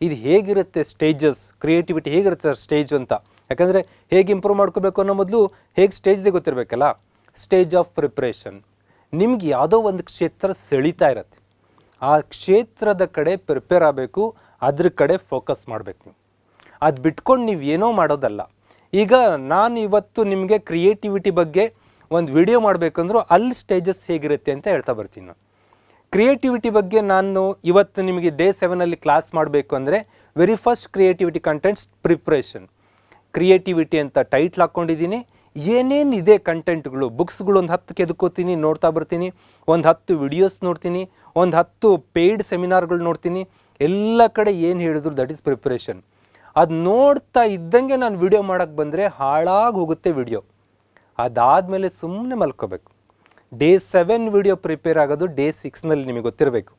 ಇದು ಹೇಗಿರುತ್ತೆ stages creativity ಹೇಗಿರುತ್ತೆ ಸರ್ ಸ್ಟೇಜ್ ಅಂತ? ಯಾಕಂದರೆ ಹೇಗೆ ಇಂಪ್ರೂವ್ ಮಾಡ್ಕೋಬೇಕು ಅನ್ನೋ ಮೊದಲು ಹೇಗೆ ಸ್ಟೇಜ್ದೇ ಗೊತ್ತಿರಬೇಕಲ್ಲ? ಸ್ಟೇಜ್ ಆಫ್ ಪ್ರಿಪ್ರೇಷನ್ ನಿಮ್ಗೆ ಯಾವುದೋ ಒಂದು ಕ್ಷೇತ್ರ ಸೆಳೀತಾ ಇರತ್ತೆ. ಆ ಕ್ಷೇತ್ರದ ಕಡೆ ಪ್ರಿಪೇರ್ ಆಗಬೇಕು, ಅದ್ರ ಕಡೆ ಫೋಕಸ್ ಮಾಡಬೇಕು ನೀವು. ಅದು ಬಿಟ್ಕೊಂಡು ನೀವು ಏನೋ ಮಾಡೋದಲ್ಲ. ಈಗ ನಾನು ಇವತ್ತು ನಿಮಗೆ ಕ್ರಿಯೇಟಿವಿಟಿ ಬಗ್ಗೆ ಒಂದು ವಿಡಿಯೋ ಮಾಡಬೇಕಂದ್ರೂ ಅಲ್ಲಿ ಸ್ಟೇಜಸ್ ಹೇಗಿರುತ್ತೆ ಅಂತ ಹೇಳ್ತಾ ಬರ್ತೀನಿ ನಾನು. ಕ್ರಿಯೇಟಿವಿಟಿ ಬಗ್ಗೆ ನಾನು ಇವತ್ತು ನಿಮಗೆ ಡೇ ಸೆವೆನಲ್ಲಿ ಕ್ಲಾಸ್ ಮಾಡಬೇಕು ಅಂದರೆ very first creativity contents preparation creativity ಅಂತ ಟೈಟ್ಲ್ ಹಾಕ್ಕೊಂಡಿದ್ದೀನಿ ಏನೇನು ಇದೆ ಕಂಟೆಂಟ್ಗಳು ಬುಕ್ಸ್ಗಳು ಒಂದು ಹತ್ತು ಕೆದ್ಕೋತೀನಿ, ನೋಡ್ತಾ ಬರ್ತೀನಿ. ಒಂದು ಹತ್ತು ವಿಡಿಯೋಸ್ ನೋಡ್ತೀನಿ. ಒಂದು ಹತ್ತು ಪೇಯ್ಡ್ ಸೆಮಿನಾರ್ಗಳು ನೋಡ್ತೀನಿ. ಎಲ್ಲ ಕಡೆ ಏನು ಹೇಳಿದ್ರು ದಟ್ ಈಸ್ ಪ್ರಿಪ್ರೇಷನ್ ಅದು ನೋಡ್ತಾ ಇದ್ದಂಗೆ ನಾನು ವಿಡಿಯೋ ಮಾಡೋಕ್ಕೆ ಬಂದರೆ ಹಾಳಾಗಿ ಹೋಗುತ್ತೆ ವಿಡಿಯೋ ಅದಾದಮೇಲೆ ಸುಮ್ಮನೆ ಮಲ್ಕೋಬೇಕು. ಡೇ ಸೆವೆನ್ ವಿಡಿಯೋ ಪ್ರಿಪೇರ್ ಆಗೋದು ಡೇ ಸಿಕ್ಸ್ನಲ್ಲಿ ನಿಮಗೆ ಗೊತ್ತಿರಬೇಕು.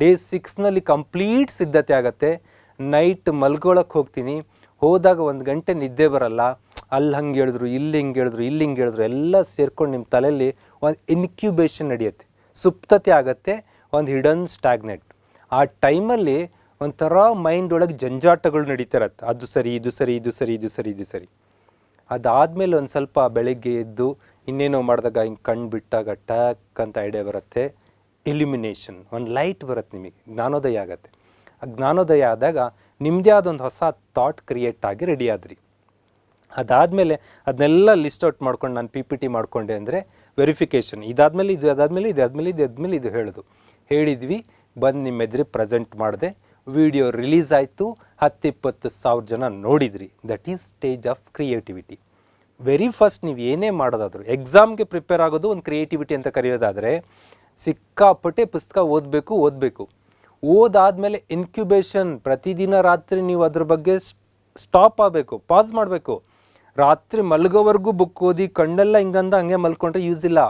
ಡೇ ಸಿಕ್ಸ್ನಲ್ಲಿ ಕಂಪ್ಲೀಟ್ ಸಿದ್ಧತೆ ಆಗುತ್ತೆ. ನೈಟ್ ಮಲ್ಗೊಳಕ್ಕೆ ಹೋಗ್ತೀನಿ. ಹೋದಾಗ ಒಂದು ಗಂಟೆ ನಿದ್ದೆ ಬರಲ್ಲ. ಅಲ್ಲಿ ಹಂಗೆ ಹೇಳಿದ್ರು, ಇಲ್ಲಿ ಹಿಂಗೆ ಹೇಳಿದ್ರು, ಇಲ್ಲಿ ಹಿಂಗೆ ಹೇಳಿದ್ರು, ಎಲ್ಲ ಸೇರ್ಕೊಂಡು ನಿಮ್ಮ ತಲೆಯಲ್ಲಿ ಒಂದು ಇನ್ಕ್ಯುಬೇಷನ್ ನಡೆಯುತ್ತೆ. ಸುಪ್ತತೆ ಆಗುತ್ತೆ, ಒಂದು ಹಿಡನ್ ಸ್ಟ್ಯಾಗ್ನೆಟ್ ಆ ಟೈಮಲ್ಲಿ ಒಂಥರ ಮೈಂಡ್ ಒಳಗೆ ಜಂಜಾಟಗಳು ನಡೀತಿರತ್ತೆ ಅದು ಸರಿ, ಇದು ಸರಿ ಇದು ಸರಿ ಇದು ಸರಿ ಇದು ಸರಿ. ಅದಾದಮೇಲೆ ಒಂದು ಸ್ವಲ್ಪ ಬೆಳಗ್ಗೆ ಎದ್ದು ಇನ್ನೇನೋ ಮಾಡಿದಾಗ ಹಿಂಗೆ ಕಣ್ಣು ಬಿಟ್ಟಾಗ ಟ್ಯಾಕ್ ಅಂತ ಐಡಿಯಾ ಬರುತ್ತೆ. ಇಲ್ಯುಮಿನೇಷನ್ ಒಂದು ಲೈಟ್ ಬರುತ್ತೆ ನಿಮಗೆ, ಜ್ಞಾನೋದಯ ಆಗುತ್ತೆ. ಆ ಜ್ಞಾನೋದಯ ಆದಾಗ ನಿಮ್ಮದೇ ಆದೊಂದು ಹೊಸ ಥಾಟ್ ಕ್ರಿಯೇಟ್ ಆಗಿ ರೆಡಿ ಆದ್ರಿ. ಅದಾದಮೇಲೆ ಅದನ್ನೆಲ್ಲ ಲಿಸ್ಟ್ ಔಟ್ ಮಾಡ್ಕೊಂಡು ನಾನು ಪಿ ಪಿ ಟಿ ಮಾಡಿಕೊಂಡೆ ಅಂದರೆ ವೆರಿಫಿಕೇಷನ್ ಇದಾದಮೇಲೆ ಇದು, ಅದಾದಮೇಲೆ ಇದು ಆದಮೇಲೆ ಇದು ಆದಮೇಲೆ ಇದು ಹೇಳೋದು. ಹೇಳಿದ್ವಿ, ಬಂದು ನಿಮ್ಮ ಎದುರು ಪ್ರೆಸೆಂಟ್ ಮಾಡಿದೆ ವಿಡಿಯೋ ರಿಲೀಸ್ ಆಯಿತು ಹತ್ತಿಪ್ಪತ್ತು ಸಾವಿರ ಜನ ನೋಡಿದ್ರಿ. That is stage of creativity very first ನೀವು ಏನೇ ಮಾಡೋದಾದರೂ ಎಕ್ಸಾಮ್ಗೆ ಪ್ರಿಪೇರ್ ಆಗೋದು ಒಂದು ಕ್ರಿಯೇಟಿವಿಟಿ ಅಂತ ಕರೆಯೋದಾದರೆ, ಸಿಕ್ಕಾಪಟ್ಟೆ ಪುಸ್ತಕ ಓದಬೇಕು ಓದಬೇಕು. ಓದಾದಮೇಲೆ ಇನ್ಕ್ಯುಬೇಷನ್ ಪ್ರತಿದಿನ ರಾತ್ರಿ ನೀವು ಅದ್ರ ಬಗ್ಗೆ ಸ್ಟಾಪ್ ಆಗಬೇಕು ಪಾಸ್ ಮಾಡಬೇಕು. ರಾತ್ರಿ ಮಲಗೋವರೆಗೂ ಬುಕ್ ಓದಿ, ಕಣ್ಣೆಲ್ಲ ಹಿಂಗಂದ ಹಂಗೆ ಮಲ್ಕೊಂಡ್ರೆ ಯೂಸ್ ಇಲ್ಲ.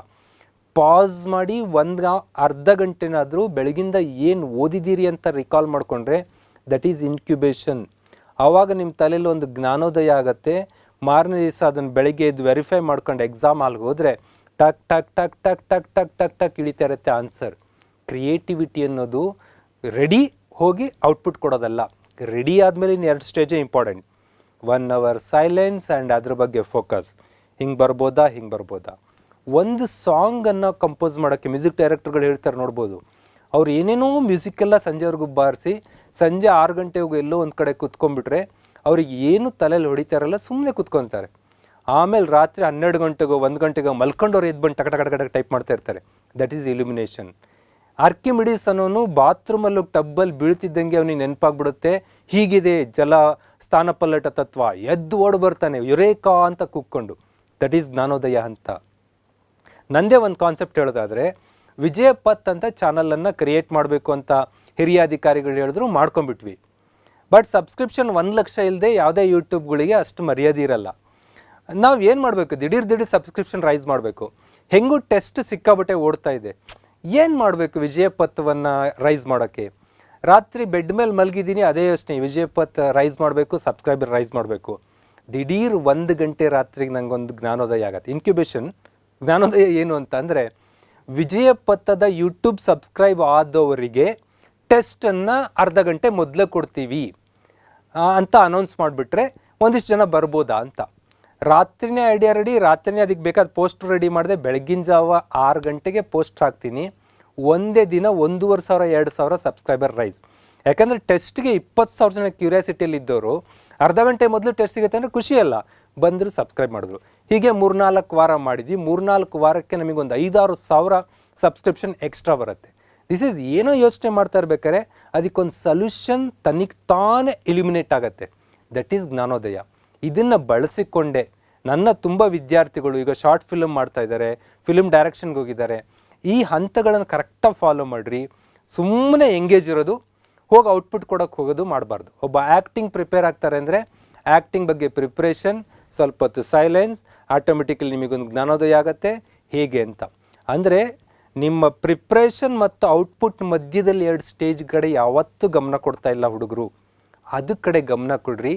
ಪಾಸ್ ಮಾಡಿ ಒಂದು ಅರ್ಧ ಗಂಟೆನಾದರೂ ಬೆಳಗಿಂದ ಏನು ಓದಿದ್ದೀರಿ ಅಂತ ರಿಕಾಲ್ ಮಾಡಿಕೊಂಡ್ರೆ ದಟ್ ಈಸ್ ಇನ್ಕ್ಯುಬೇಷನ್ ಆವಾಗ ನಿಮ್ಮ ತಲೆಯಲ್ಲಿ ಒಂದು ಜ್ಞಾನೋದಯ ಆಗುತ್ತೆ. ಮಾರನೇ ದಿವಸ ಅದನ್ನು ಬೆಳಗ್ಗೆ ಎದ್ದು ವೆರಿಫೈ ಮಾಡ್ಕೊಂಡು ಎಕ್ಸಾಮ್ ಅಲ್ಲಿಗೆ ಹೋದರೆ ಟಕ್ ಟಕ್ ಟಕ್ ಟಕ್ ಟಕ್ ಟಕ್ ಟಕ್ ಟಕ್ ಇಳಿತಾ ಇರುತ್ತೆ ಆನ್ಸರ್ ಕ್ರಿಯೇಟಿವಿಟಿ ಅನ್ನೋದು ರೆಡಿ ಹೋಗಿ ಔಟ್ಪುಟ್ ಕೊಡೋದಲ್ಲ. ರೆಡಿ ಆದಮೇಲೆ ಇನ್ನು ಎರಡು ಸ್ಟೇಜೇ important one hour silence and ಅದ್ರ ಬಗ್ಗೆ ಫೋಕಸ್ ಹಿಂಗೆ ಬರ್ಬೋದಾ ಹಿಂಗೆ ಬರ್ಬೋದಾ? ಒಂದು ಸಾಂಗನ್ನು ಕಂಪೋಸ್ ಮಾಡೋಕ್ಕೆ ಮ್ಯೂಸಿಕ್ ಡೈರೆಕ್ಟರ್ಗಳು ಹೇಳ್ತಾರೆ ನೋಡ್ಬೋದು. ಅವ್ರು ಏನೇನೋ ಮ್ಯೂಸಿಕ್ಕೆಲ್ಲ ಸಂಜೆವರೆಗೂ ಬಾರಿಸಿ ಸಂಜೆ ಆರು ಗಂಟೆಗೂ ಎಲ್ಲೋ ಒಂದು ಕಡೆ ಕುತ್ಕೊಂಡ್ಬಿಟ್ರೆ ಅವ್ರಿಗೆ ಏನು ತಲೆಯಲ್ಲಿ ಹೊಡಿತಾರಲ್ಲ ಸುಮ್ಮನೆ ಕುತ್ಕೊತಾರೆ. ಆಮೇಲೆ ರಾತ್ರಿ ಹನ್ನೆರಡು ಗಂಟೆಗೋ, ಒಂದು ಗಂಟೆಗೋ ಮಲ್ಕೊಂಡವ್ರು ಎದ್ದು ಬಂದು ಟಕ ಟಕ ಟೈಪ್ ಮಾಡ್ತಾ ಇರ್ತಾರೆ. ದಟ್ ಈಸ್ ಇಲ್ಯುಮಿನೇಷನ್ ಆರ್ಕಿಮಿಡೀಸ್ ಅನ್ನೋನು ಬಾತ್ರೂಮಲ್ಲಿ ಟಬ್ಬಲ್ಲಿ ಬೀಳ್ತಿದ್ದಂಗೆ ಅವನಿಗೆ ನೆನಪಾಗ್ಬಿಡುತ್ತೆ. ಹೀಗಿದೆ ಜಲ ಸ್ಥಾನಪಲ್ಲಟ ತತ್ವ, ಎದ್ದು ಓಡ್ ಬರ್ತಾನೆ, ಯುರೇಕಾ ಅಂತ ಕೂಕ್ಕೊಂಡು ದಟ್ ಈಸ್ ಜ್ಞಾನೋದಯ ಅಂತ. ನಂದೇ ಒಂದು ಕಾನ್ಸೆಪ್ಟ್ ಹೇಳೋದಾದರೆ ವಿಜಯ ಪತ್ ಅಂತ ಚಾನಲನ್ನು ಕ್ರಿಯೇಟ್ ಮಾಡಬೇಕು ಅಂತ ಹಿರಿಯ ಅಧಿಕಾರಿಗಳು ಹೇಳಿದ್ರು ಮಾಡ್ಕೊಂಬಿಟ್ವಿ ಬಟ್ ಸಬ್ಸ್ಕ್ರಿಪ್ಷನ್ ಒಂದು ಲಕ್ಷ ಇಲ್ಲದೆ ಯಾವುದೇ ಯೂಟ್ಯೂಬ್ಗಳಿಗೆ ಅಷ್ಟು ಮರ್ಯಾದೆ ಇರಲ್ಲ. ನಾವು ಏನು ಮಾಡಬೇಕು? ದಿಢೀರ್ ದಿಢೀರ್ ಸಬ್ಸ್ಕ್ರಿಪ್ಷನ್ ರೈಸ್ ಮಾಡಬೇಕು. ಹೆಂಗೂ ಟೆಸ್ಟ್ ಸಿಕ್ಕಾಬಟ್ಟೆ ಓಡ್ತಾ ಇದೆ. ಏನು ಮಾಡಬೇಕು ವಿಜಯ ಪಥವನ್ನು ರೈಸ್ ಮಾಡೋಕ್ಕೆ ರಾತ್ರಿ ಬೆಡ್ ಮೇಲೆ ಮಲಗಿದ್ದೀನಿ, ಅದೇ ಯೋಚನೆ. ವಿಜಯ ರೈಸ್ ಮಾಡಬೇಕು ಸಬ್ಸ್ಕ್ರೈಬರ್ ರೈಸ್ ಮಾಡಬೇಕು. ದಿಢೀರ್ ಒಂದು ಗಂಟೆ ರಾತ್ರಿಗೆ ಒಂದು ಜ್ಞಾನೋದಯ ಆಗತ್ತೆ. ಇನ್ಕ್ಯುಬೇಷನ್ ಜ್ಞಾನೋದಯ ಏನು ಅಂತ ಅಂದರೆ ವಿಜಯ ಪಥದ ಯೂಟ್ಯೂಬ್ ಸಬ್ಸ್ಕ್ರೈಬ್ ಆದವರಿಗೆ ಟೆಸ್ಟನ್ನು ಅರ್ಧ ಗಂಟೆ ಮೊದಲೇ ಕೊಡ್ತೀವಿ. ಅಂತ ಅನೌನ್ಸ್ ಮಾಡಿಬಿಟ್ರೆ ಒಂದಿಷ್ಟು ಜನ ಬರ್ಬೋದಾ ಅಂತ. ರಾತ್ರಿನೇ ಐಡಿಯಾ ರೆಡಿ ರಾತ್ರಿನೇ ಅದಕ್ಕೆ ಬೇಕಾದ ಪೋಸ್ಟರ್ ರೆಡಿ ಮಾಡಿದೆ ಬೆಳಗಿನ ಜಾವ ಆರು ಗಂಟೆಗೆ ಪೋಸ್ಟ್ ಹಾಕ್ತೀನಿ. ಒಂದೇ ದಿನ ಒಂದೂವರೆ ಸಾವಿರ, ಎರಡು ಸಾವಿರ ಸಬ್ಸ್ಕ್ರೈಬರ್ ರೈಸ್ ಯಾಕಂದರೆ ಟೆಸ್ಟ್ಗೆ ಇಪ್ಪತ್ತು ಸಾವಿರ ಜನ ಕ್ಯೂರಿಯಾಸಿಟಿಯಲ್ಲಿ ಇದ್ದವರು ಅರ್ಧ ಗಂಟೆ ಮೊದಲು ಟೆಸ್ಟ್ ಸಿಗುತ್ತೆ ಅಂದರೆ ಖುಷಿ ಅಲ್ಲ. ಬಂದರು ಸಬ್ಸ್ಕ್ರೈಬ್ ಮಾಡಿದ್ರು. ಹೀಗೆ ಮೂರ್ನಾಲ್ಕು ವಾರ ಮಾಡಿದ್ವಿ. ಮೂರ್ನಾಲ್ಕು ವಾರಕ್ಕೆ ನಮಗೊಂದು ಐದಾರು ಸಾವಿರ ಸಬ್ಸ್ಕ್ರಿಪ್ಷನ್ ಎಕ್ಸ್ಟ್ರಾ ಬರುತ್ತೆ. ದಿಸ್ ಈಸ್ ಏನೋ ಯೋಚನೆ ಮಾಡ್ತಾ ಇರ್ಬೇಕಾದ್ರೆ ಅದಕ್ಕೊಂದು ಸೊಲ್ಯೂಷನ್ ತನಗೆ ತಾನೇ ಎಲಿಮಿನೇಟ್ ಆಗುತ್ತೆ. ದಟ್ ಈಸ್ ಜ್ಞಾನೋದಯ. ಇದನ್ನು ಬಳಸಿಕೊಂಡೆ ನನ್ನ ತುಂಬ ವಿದ್ಯಾರ್ಥಿಗಳು ಈಗ ಶಾರ್ಟ್ ಫಿಲಮ್ ಮಾಡ್ತಾ ಇದ್ದಾರೆ ಫಿಲ್ಮ್ ಡೈರೆಕ್ಷನ್ಗೆ ಹೋಗಿದ್ದಾರೆ. ಈ ಹಂತಗಳನ್ನು ಕರೆಕ್ಟಾಗಿ ಫಾಲೋ ಮಾಡಿರಿ. ಸುಮ್ಮನೆ ಎಂಗೇಜ್ ಇರೋದು, ಹೋಗಿ ಔಟ್ಪುಟ್ ಕೊಡೋಕ್ಕೆ ಹೋಗೋದು ಮಾಡಬಾರ್ದು. ಒಬ್ಬ ಆ್ಯಕ್ಟಿಂಗ್ ಪ್ರಿಪೇರ್ ಆಗ್ತಾರೆ ಅಂದರೆ ಆ್ಯಕ್ಟಿಂಗ್ ಬಗ್ಗೆ ಪ್ರಿಪ್ರೇಷನ್ ಸ್ವಲ್ಪ ಹೊತ್ತು ಸೈಲೆನ್ಸ್ ಆಟೋಮೆಟಿಕಲಿ ನಿಮಗೊಂದು ಜ್ಞಾನೋದಯ ಆಗುತ್ತೆ. ಹೇಗೆ ಅಂತ. ಅಂದರೆ ನಿಮ್ಮ ಪ್ರಿಪ್ರೇಷನ್ ಮತ್ತು ಔಟ್ಪುಟ್ ಮಧ್ಯದಲ್ಲಿ ಎರಡು ಸ್ಟೇಜ್ ಕಡೆ ಯಾವತ್ತೂ ಗಮನ ಕೊಡ್ತಾ ಇಲ್ಲ ಹುಡುಗರು. ಅದ್ರ ಕಡೆ ಗಮನ ಕೊಡ್ರಿ.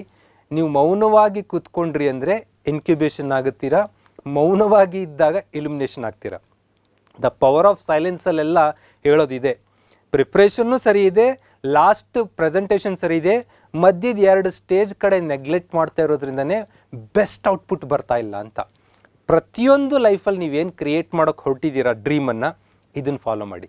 ನೀವು ಮೌನವಾಗಿ ಕೂತ್ಕೊಂಡ್ರಿ ಅಂದರೆ ಇನ್ಕ್ಯುಬೇಷನ್ ಆಗುತ್ತೀರಾ? ಮೌನವಾಗಿ ಇದ್ದಾಗ ಇಲ್ಯುಮಿನೇಷನ್ ಆಗ್ತೀರ? ದ ಪವರ್ ಆಫ್ ಸೈಲೆನ್ಸಲ್ಲೆಲ್ಲ ಹೇಳೋದಿದೆ. ಪ್ರಿಪ್ರೇಷನ್ನು ಸರಿ ಇದೆ ಲಾಸ್ಟ್ ಪ್ರೆಸೆಂಟೇಷನ್ ಸರಿ ಇದೆ. ಮಧ್ಯದ ಎರಡು ಸ್ಟೇಜ್ ಕಡೆ ನೆಗ್ಲೆಕ್ಟ್ ಮಾಡ್ತಾ ಇರೋದ್ರಿಂದನೇ ಬೆಸ್ಟ್ ಔಟ್ಪುಟ್ ಬರ್ತಾ ಇಲ್ಲ ಅಂತ. ಪ್ರತಿಯೊಂದು ಲೈಫಲ್ಲಿ ನೀವೇನು ಕ್ರಿಯೇಟ್ ಮಾಡೋಕ್ಕೆ ಹೊರಟಿದ್ದೀರಾ? ಡ್ರೀಮನ್ನು ಇದನ್ನು ಫಾಲೋ ಮಾಡಿ.